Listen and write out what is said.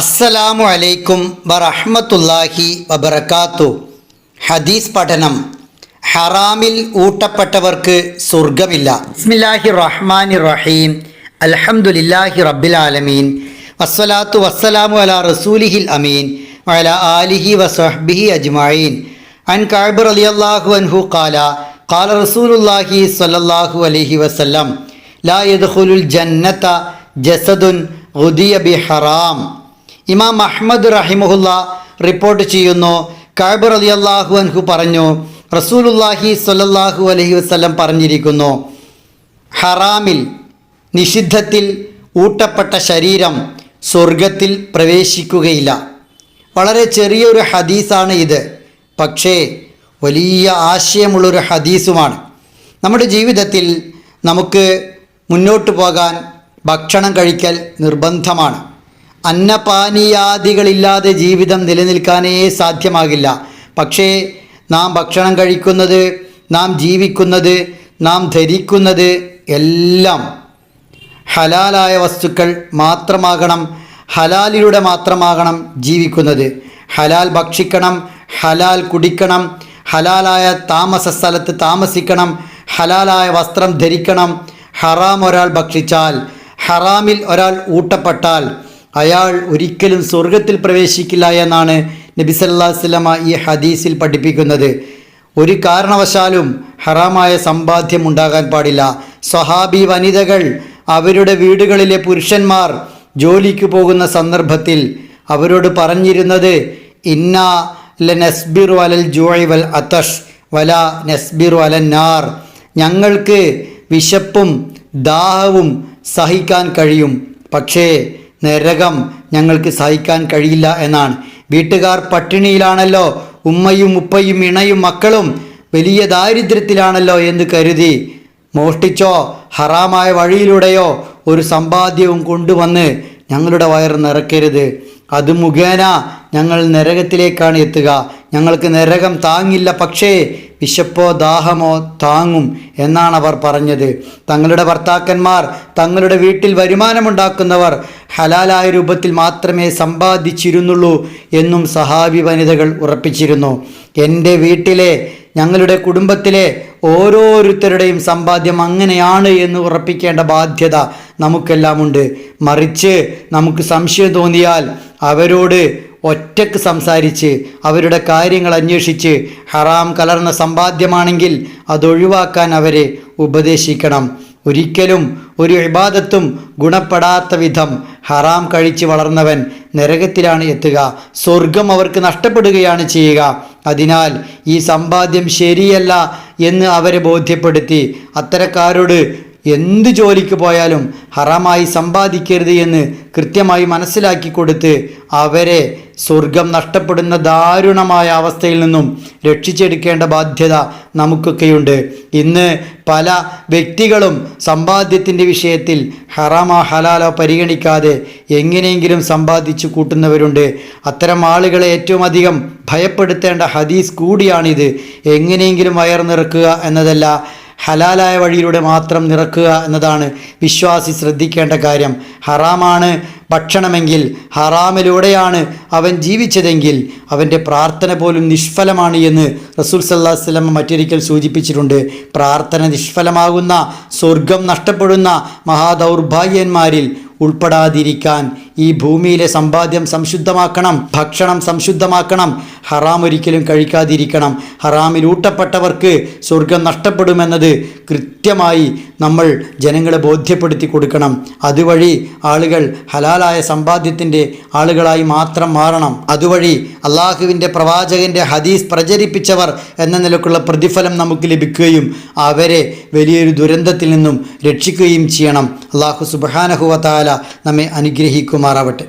അസ്സലാമു അലൈക്കും വറഹ്മത്തുള്ളാഹി വബർക്കാത്തു ഹദീസ് പഠനം. ഹറാമിൽ ഊട്ടപ്പെട്ടവർക്ക് സ്വർഗമില്ല ബിസ്മില്ലാഹി റഹ്മാനി റഹീം അൽഹംദുലില്ലാഹി റബ്ബിൽ ആലമീൻ വസ്സലാത്തു വസ്സലാമു അലാ റസൂലിഹിൽ അമീൻ. വഅലാ ആലിഹി വസഹ്ബിഹി അജ്മഈൻ. അൻ കഅബ് റളിയല്ലാഹു അൻഹു ഖാല ഖാല റസൂലുള്ളാഹി സ്വല്ലല്ലാഹു അലൈഹി വസല്ലം ലാ യദ്ഖുലുൽ ജന്നത ജസദുൻ ഗുദിയ ബി ഹറാം ഇമാം അഹ്മദ് റഹിമുഹുല്ല റിപ്പോർട്ട് ചെയ്യുന്നു. കാബർ അലി അള്ളാഹു അൻഹു പറഞ്ഞു റസൂലുള്ളാഹി സ്വല്ലല്ലാഹു അലഹി വസ്ലം പറഞ്ഞിരിക്കുന്നു ഹറാമിൽ നിഷിദ്ധത്തിൽ ഊട്ടപ്പെട്ട ശരീരം സ്വർഗത്തിൽ പ്രവേശിക്കുകയില്ല. വളരെ ചെറിയൊരു ഹദീസാണ് ഇത്. പക്ഷേ വലിയ ആശയമുള്ളൊരു ഹദീസുമാണ്. നമ്മുടെ ജീവിതത്തിൽ നമുക്ക് മുന്നോട്ട് പോകാൻ ഭക്ഷണം കഴിക്കൽ നിർബന്ധമാണ്. അന്നപാനീയാദികളില്ലാതെ ജീവിതം നിലനിൽക്കാനേ സാധ്യമാകില്ല. പക്ഷേ നാം ഭക്ഷണം കഴിക്കുന്നത് നാം ജീവിക്കുന്നത് നാം ധരിക്കുന്നത് എല്ലാം ഹലാലായ വസ്തുക്കൾ മാത്രമാകണം ഹലാലിലൂടെ മാത്രമാകണം ജീവിക്കുന്നത്. ഹലാൽ ഭക്ഷിക്കണം ഹലാൽ കുടിക്കണം ഹലാലായ താമസ സ്ഥലത്ത് താമസിക്കണം ഹലാലായ വസ്ത്രം ധരിക്കണം. ഹറാം ഒരാൾ ഭക്ഷിച്ചാൽ ഹറാമിൽ ഒരാൾ ഊട്ടപ്പെട്ടാൽ അയാൾ ഒരിക്കലും സ്വർഗത്തിൽ പ്രവേശിക്കില്ല എന്നാണ് നബി വസല്ലമ ഈ ഹദീസിൽ പഠിപ്പിക്കുന്നത്. ഒരു കാരണവശാലും ഹറാമായ സമ്പാദ്യം ഉണ്ടാകാൻ പാടില്ല. സ്വഹാബി വനിതകൾ അവരുടെ വീടുകളിലെ പുരുഷന്മാർ ജോലിക്ക് പോകുന്ന സന്ദർഭത്തിൽ അവരോട് പറഞ്ഞിരുന്നത് ഇന്ന ല നസ്ബിർ വലൽ ജോയ് വൽ അതഷ് വല നസ്ബിർ വലൻ നാർ. ഞങ്ങൾക്ക് വിശപ്പും ദാഹവും സഹിക്കാൻ കഴിയും. പക്ഷേ നരകം ഞങ്ങൾക്ക് സഹിക്കാൻ കഴിയില്ല എന്നാണ്. വീട്ടുകാർ പട്ടിണിയിലാണല്ലോ. ഉമ്മയും ഉപ്പയും ഇണയും മക്കളും വലിയ ദാരിദ്ര്യത്തിലാണല്ലോ എന്ന് കരുതി. മോഷ്ടിച്ചോ ഹറാമായ വഴിയിലൂടെയോ ഒരു സമ്പാദ്യവും കൊണ്ടുവന്ന് ഞങ്ങളുടെ വയർ നിറക്കരുത് അത് മുഖേന ഞങ്ങൾ നരകത്തിലേക്കാണ് എത്തുക. ഞങ്ങൾക്ക് നരകം താങ്ങില്ല. പക്ഷേ വിശപ്പോ ദാഹമോ താങ്ങും എന്നാണ് അവർ പറഞ്ഞത്. തങ്ങളുടെ ഭർത്താക്കന്മാർ തങ്ങളുടെ വീട്ടിൽ വരുമാനമുണ്ടാക്കുന്നവർ ഹലാലായ രൂപത്തിൽ മാത്രമേ സമ്പാദിച്ചിരുന്നുള്ളൂ എന്നും സഹാബി വനിതകൾ ഉറപ്പിച്ചിരുന്നു. എന്റെ വീട്ടിലെ ഞങ്ങളുടെ കുടുംബത്തിലെ ഓരോരുത്തരുടെയും സമ്പാദ്യം അങ്ങനെയാണ് എന്ന് ഉറപ്പിക്കേണ്ട ബാധ്യത നമുക്കെല്ലാമുണ്ട്. മറിച്ച് നമുക്ക് സംശയം തോന്നിയാൽ അവരോട് ഒറ്റയ്ക്ക് സംസാരിച്ച് അവരുടെ കാര്യങ്ങൾ അന്വേഷിച്ച് ഹറാം കലർന്ന സമ്പാദ്യമാണെങ്കിൽ അതൊഴിവാക്കാൻ അവരെ ഉപദേശിക്കണം. ഒരിക്കലും ഒരു ഇബാദത്തും ഗുണപ്പെടാത്ത വിധം ഹറാം കഴിച്ച് വളർന്നവൻ നരകത്തിലാണ് എത്തുക. സ്വർഗം അവർക്ക് നഷ്ടപ്പെടുകയാണ് ചെയ്യുക. അതിനാൽ ഈ സമ്പാദ്യം ശരിയല്ല എന്ന് അവരെ ബോധ്യപ്പെടുത്തി അത്തരക്കാരോട് എന്ത് ജോലിക്ക് പോയാലും ഹറാമായി സമ്പാദിക്കരുത് എന്ന് കൃത്യമായി മനസ്സിലാക്കി കൊടുത്ത് അവരെ സ്വർഗം നഷ്ടപ്പെടുന്ന ദാരുണമായ അവസ്ഥയിൽ നിന്നും രക്ഷിച്ചെടുക്കേണ്ട ബാധ്യത നമുക്കൊക്കെയുണ്ട്. ഇന്ന് പല വ്യക്തികളും സമ്പാദ്യത്തിന്റെ വിഷയത്തിൽ ഹറാമോ ഹലാലോ പരിഗണിക്കാതെ എങ്ങനെയെങ്കിലും സമ്പാദിച്ചു കൂട്ടുന്നവരുണ്ട്. അത്തരം ആളുകളെ ഏറ്റവും അധികം ഭയപ്പെടുത്തേണ്ട ഹദീസ് കൂടിയാണിത്. എങ്ങനെയെങ്കിലും വയർ നിറക്കുക എന്നതല്ല. ഹലാലായ വഴിയിലൂടെ മാത്രം നിറക്കുക എന്നതാണ് വിശ്വാസി ശ്രദ്ധിക്കേണ്ട കാര്യം. ഹറാമാണ് ഭക്ഷണമെങ്കിൽ ഹറാമിലൂടെയാണ് അവൻ ജീവിച്ചതെങ്കിൽ അവന്റെ പ്രാർത്ഥന പോലും നിഷ്ഫലമാണ് എന്ന് റസൂൽ സല്ലാ വല്ലം മറ്റൊരിക്കൽ സൂചിപ്പിച്ചിട്ടുണ്ട്. പ്രാർത്ഥന നിഷ്ഫലമാകുന്ന സ്വർഗം നഷ്ടപ്പെടുന്ന മഹാദൗർഭാഗ്യന്മാരിൽ ഉൾപ്പെടാതിരിക്കാൻ ഈ ഭൂമിയിലെ സമ്പാദ്യം സംശുദ്ധമാക്കണം ഭക്ഷണം സംശുദ്ധമാക്കണം ഹറാം ഒരിക്കലും കഴിക്കാതിരിക്കണം. ഹറാമിൽ ഊട്ടപ്പെട്ടവർക്ക് സ്വർഗം നഷ്ടപ്പെടുമെന്നത് കൃത്യമായി നമ്മൾ ജനങ്ങളെ ബോധ്യപ്പെടുത്തി കൊടുക്കണം. അതുവഴി ആളുകൾ ഹലാലായ സമ്പാദ്യത്തിന്റെ ആളുകളായി മാത്രം മാറണം. അതുവഴി അള്ളാഹുവിന്റെ പ്രവാചകന്റെ ഹദീസ് പ്രചരിപ്പിച്ചവർ എന്ന നിലക്കുള്ള പ്രതിഫലം നമുക്ക് ലഭിക്കുകയും അവരെ വലിയൊരു ദുരന്തത്തിൽ നിന്നും രക്ഷിക്കുകയും ചെയ്യണം. അള്ളാഹു സുബാനഹുവത്താല നമ്മെ അനുഗ്രഹിക്കുമാറാവട്ടെ.